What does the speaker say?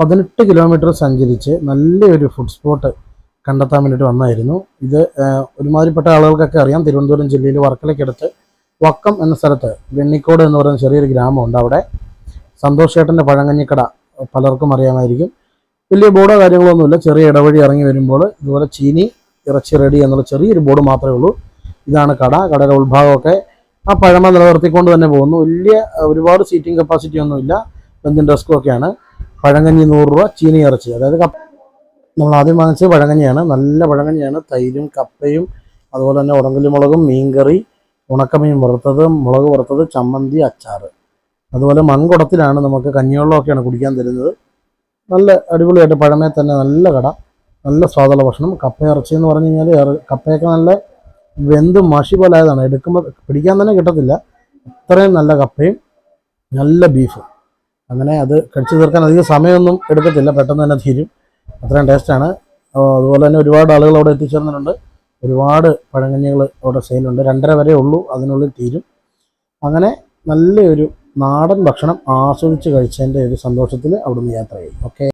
പതിനെട്ട് കിലോമീറ്റർ സഞ്ചരിച്ച് നല്ലൊരു ഫുഡ് സ്പോട്ട് കണ്ടെത്താൻ വേണ്ടിയിട്ട് വന്നായിരുന്നു. ഇത് ഒരുമാതിരിപ്പെട്ട ആളുകൾക്കൊക്കെ അറിയാം. തിരുവനന്തപുരം ജില്ലയിൽ വർക്കലയ്ക്കടുത്ത് വക്കം എന്ന സ്ഥലത്ത് വെണ്ണിക്കോട് എന്ന് പറയുന്ന ചെറിയൊരു ഗ്രാമമുണ്ട് അവിടെ. സന്തോഷ് ചേട്ടന്റെ പഴങ്കഞ്ഞിക്കട പലർക്കും അറിയാമായിരിക്കും. വലിയ ബോർഡോ കാര്യങ്ങളൊന്നുമില്ല. ചെറിയ ഇടവഴി ഇറങ്ങി വരുമ്പോൾ ഇതുപോലെ ചീനി ഇറച്ചി റെഡി എന്നുള്ള ചെറിയൊരു ബോർഡ് മാത്രമേ ഉള്ളൂ. ഇതാണ് കട. കടയുടെ ഉത്ഭാഗമൊക്കെ ആ പഴമ നിലനിർത്തിക്കൊണ്ട് തന്നെ പോകുന്നു. വലിയ ഒരുപാട് സീറ്റിംഗ് കപ്പാസിറ്റി ഒന്നുമില്ല. ബെഞ്ചും ഡെസ്കും ഒക്കെയാണ്. പഴങ്കഞ്ഞി നൂറ് രൂപ ചീനി ഇറച്ചി. അതായത് കപ്പ നമ്മൾ ആദ്യം വാങ്ങിച്ചത് പഴങ്കഞ്ഞിയാണ്. നല്ല പഴങ്കഞ്ഞിയാണ്. തൈരും കപ്പയും അതുപോലെ തന്നെ ഉടങ്കലി മുളകും മീൻകറി ഉണക്കമീൻ വറുത്തത് മുളക് വറുത്തത് ചമ്മന്തി അച്ചാർ അതുപോലെ മൺകുടത്തിലാണ് നമുക്ക് കഞ്ഞിവെള്ളമൊക്കെയാണ് കുടിക്കാൻ തരുന്നത്. നല്ല അടിപൊളിയായിട്ട് പഴമേ തന്നെ നല്ല കട. നല്ല സ്വാദുള്ള ഭക്ഷണം. കപ്പ ഇറച്ചി എന്ന് പറഞ്ഞു കഴിഞ്ഞാൽ കപ്പയൊക്കെ നല്ല വെന്ത് മഷി പോലെ ആയതാണ് എടുക്കുമ്പോൾ പിടിക്കാൻ തന്നെ കിട്ടത്തില്ല. അത്രയും നല്ല കപ്പയും നല്ല ബീഫും. അങ്ങനെ അത് കഴിച്ചു തീർക്കാൻ അധികം സമയമൊന്നും എടുക്കത്തില്ല. പെട്ടെന്ന് തന്നെ തീരും. അത്രയും ടേസ്റ്റാണ് അതുപോലെ തന്നെ ഒരുപാട് ആളുകൾ അവിടെ എത്തിച്ചേർന്നിട്ടുണ്ട്. ഒരുപാട് പഴങ്കഞ്ഞികൾ അവിടെ സെയിലുണ്ട് രണ്ടര വരെ ഉള്ളൂ. അതിനുള്ളിൽ തീരും. അങ്ങനെ നല്ലൊരു നാടൻ ഭക്ഷണം ആസ്വദിച്ച് കഴിച്ചതിന്റെ ഒരു സന്തോഷത്തിൽ അവിടുന്ന് യാത്ര ചെയ്യും. ഓക്കെ